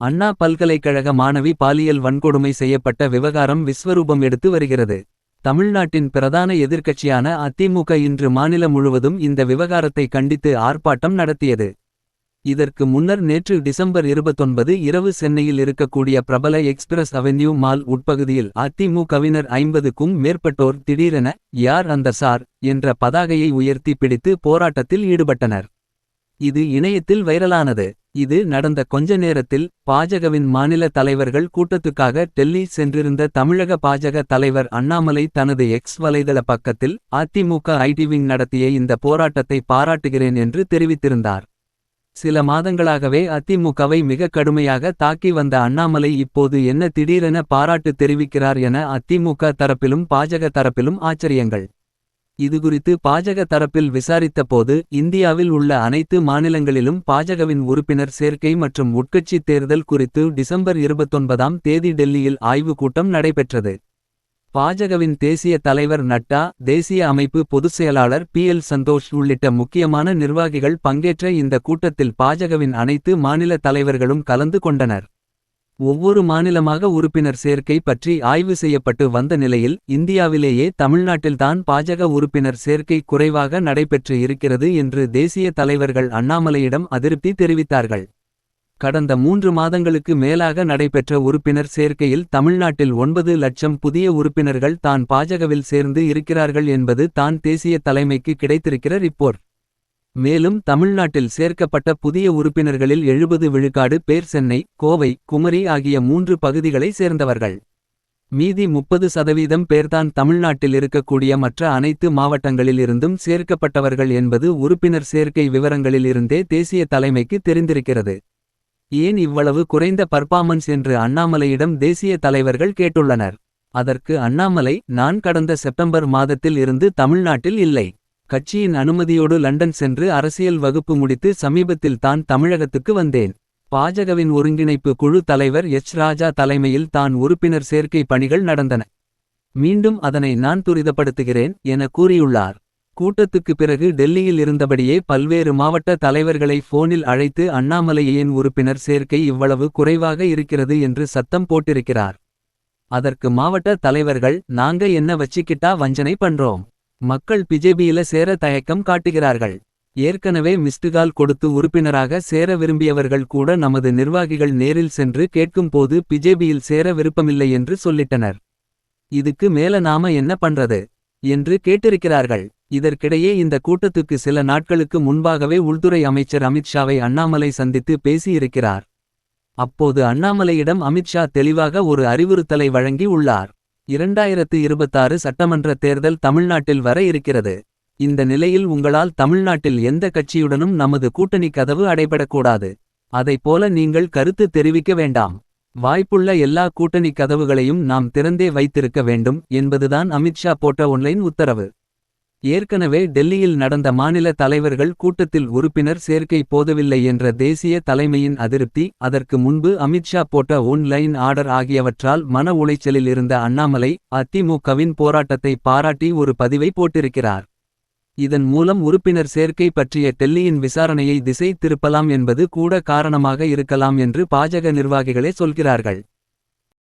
அண்ணா பல்கலைக்கழக மாணவி பாலியல் வன்கொடுமை செய்யப்பட்ட விவகாரம் விஸ்வரூபம் எடுத்து வருகிறது. தமிழ்நாட்டின் பிரதான எதிர்க்கட்சியான அதிமுக இன்று மாநிலம் முழுவதும் இந்த விவகாரத்தை கண்டித்து ஆர்ப்பாட்டம் நடத்தியது. இதற்கு முன்னர் நேற்று டிசம்பர் 29 இரவு சென்னையில் இருக்கக்கூடிய பிரபல எக்ஸ்பிரஸ் அவென்யூ மால் உட்பகுதியில் அதிமுகவினர் ஐம்பதுக்கும் மேற்பட்டோர் திடீரென யார் அந்த சார் என்ற பதாகையை உயர்த்தி பிடித்து போராட்டத்தில் ஈடுபட்டனர். இது இணையத்தில் வைரலானது. இது நடந்த கொஞ்ச நேரத்தில் பாஜகவின் மாநில தலைவர்கள் கூட்டத்துக்காக டெல்லி சென்றிருந்த தமிழக பாஜக தலைவர் அண்ணாமலை தனது எக்ஸ் வலைதள பக்கத்தில் அதிமுக ஐடிவிங் நடத்திய இந்த போராட்டத்தை பாராட்டுகிறேன் என்று தெரிவித்திருந்தார். சில மாதங்களாகவே அதிமுகவை மிக கடுமையாக தாக்கி வந்த அண்ணாமலை இப்போது என்ன திடீரென பாராட்டு தெரிவிக்கிறார் என அதிமுக தரப்பிலும் பாஜக தரப்பிலும் ஆச்சரியங்கள். இதுகுறித்து பாஜக தரப்பில் விசாரித்தபோது இந்தியாவில் உள்ள அனைத்து மாநிலங்களிலும் பாஜகவின் உறுப்பினர் சேர்க்கை மற்றும் உட்கட்சி தேர்தல் குறித்து டிசம்பர் 29ஆம் தேதி டெல்லியில் ஆய்வுக் கூட்டம் நடைபெற்றது. பாஜகவின் தேசிய தலைவர் நட்டா தேசிய அமைப்பு பொதுச் செயலாளர் பி. எல். சந்தோஷ் உள்ளிட்ட முக்கியமான நிர்வாகிகள் பங்கேற்ற இந்த கூட்டத்தில் பாஜகவின் அனைத்து மாநில தலைவர்களும் கலந்து கொண்டனர். ஒவ்வொரு மாநிலமாக உறுப்பினர் சேர்க்கை பற்றி ஆய்வு செய்யப்பட்டு வந்த நிலையில் இந்தியாவிலேயே தமிழ்நாட்டில்தான் பாஜக உறுப்பினர் சேர்க்கை குறைவாக நடைபெற்று இருக்கிறது என்று தேசிய தலைவர்கள் அண்ணாமலையிடம் அதிருப்தி தெரிவித்தார்கள். கடந்த மூன்று மாதங்களுக்கு மேலாக நடைபெற்ற உறுப்பினர் சேர்க்கையில் தமிழ்நாட்டில் ஒன்பது லட்சம் புதிய உறுப்பினர்கள் தான் பாஜகவில் சேர்ந்து இருக்கிறார்கள் என்பது தான் தேசிய தலைமைக்கு கிடைத்திருக்கிற ரிப்போர்ட். மேலும் தமிழ்நாட்டில் சேர்க்கப்பட்ட புதிய உறுப்பினர்களில் எழுபது விழுக்காடு பேர் சென்னை கோவை குமரி ஆகிய மூன்று பகுதிகளை சேர்ந்தவர்கள். மீதி முப்பது சதவீதம் பேர்தான் தமிழ்நாட்டில் இருக்கக்கூடிய மற்ற அனைத்து மாவட்டங்களில் இருந்தும் சேர்க்கப்பட்டவர்கள் என்பது உறுப்பினர் சேர்க்கை விவரங்களில் இருந்தே தேசிய தலைமைக்கு தெரிந்திருக்கிறது. ஏன் இவ்வளவு குறைந்த பர்ஃபாமன்ஸ் என்று அண்ணாமலையிடம் தேசிய தலைவர்கள் கேட்டுள்ளனர். அதற்கு அண்ணாமலை நான் கடந்த செப்டம்பர் மாதத்தில் இருந்து தமிழ்நாட்டில் இல்லை. கட்சியின் அனுமதியோடு லண்டன் சென்று அரசியல் வகுப்பு முடித்து சமீபத்தில் தான் தமிழகத்துக்கு வந்தேன். பாஜகவின் ஒருங்கிணைப்பு குழு தலைவர் எச். ராஜா தலைமையில் தான் உறுப்பினர் சேர்க்கை பணிகள் நடந்தன. மீண்டும் அதனை நான் துரிதப்படுத்துகிறேன் என கூறியுள்ளார். கூட்டத்துக்கு பிறகு டெல்லியில் இருந்தபடியே பல்வேறு மாவட்ட தலைவர்களை போனில் அழைத்து அண்ணாமலையின் உறுப்பினர் சேர்க்கை இவ்வளவு குறைவாக இருக்கிறது என்று சத்தம் போட்டிருக்கிறார். அதற்கு மாவட்ட தலைவர்கள் நாங்க என்ன வச்சிக்கிட்டா வஞ்சனை பண்றோம். மக்கள் பிஜேபியில சேர தயக்கம் காட்டுகிறார்கள். ஏற்கனவே மிஸ்டுகால் கொடுத்து உறுப்பினராக சேர விரும்பியவர்கள் கூட நமது நிர்வாகிகள் நேரில் சென்று கேட்கும் போது பிஜேபியில் சேர விருப்பமில்லை என்று சொல்லிட்டனர். இதுக்கு மேல நாம என்ன பண்றது? என்று கேட்டிருக்கிறார்கள். இதற்கிடையே இந்த கூட்டத்துக்கு சில நாட்களுக்கு முன்பாகவே உள்துறை அமைச்சர் அமித்ஷாவை அண்ணாமலை சந்தித்து பேசியிருக்கிறார். அப்போது அண்ணாமலையிடம் அமித்ஷா தெளிவாக ஒரு அறிவுறுத்தலை வழங்கி உள்ளார். இரண்டாயிரத்து இருபத்தாறு சட்டமன்ற தேர்தல் தமிழ்நாட்டில் வர இருக்கிறது. இந்த நிலையில் உங்களால் தமிழ்நாட்டில் எந்த கட்சியுடனும் நமது கூட்டணி கதவு அடைபடக்கூடாது. அதைப் போல நீங்கள் கருத்து தெரிவிக்க வேண்டாம். வாய்ப்புள்ள எல்லா கூட்டணி கதவுகளையும் நாம் திறந்தே வைத்திருக்க வேண்டும் என்பதுதான் அமித்ஷா போட்ட ஒன்லைன் உத்தரவு. ஏற்கனவே டெல்லியில் நடந்த மாநில தலைவர்கள் கூட்டத்தில் உறுப்பினர் சேர்க்கை போதவில்லை என்ற தேசிய தலைமையின் அதிருப்தி அதற்கு முன்பு அமித்ஷா போட்ட ஒன்லைன் ஆர்டர் ஆகியவற்றால் மன உளைச்சலில் இருந்த அண்ணாமலை அதிமுகவின் போராட்டத்தை பாராட்டி ஒரு பதிவை போட்டிருக்கிறார். இதன் மூலம் உறுப்பினர் சேர்க்கை பற்றிய டெல்லியின் விசாரணையை திசை திருப்பலாம் என்பது கூட காரணமாக இருக்கலாம் என்று பாஜக நிர்வாகிகளே சொல்கிறார்கள்.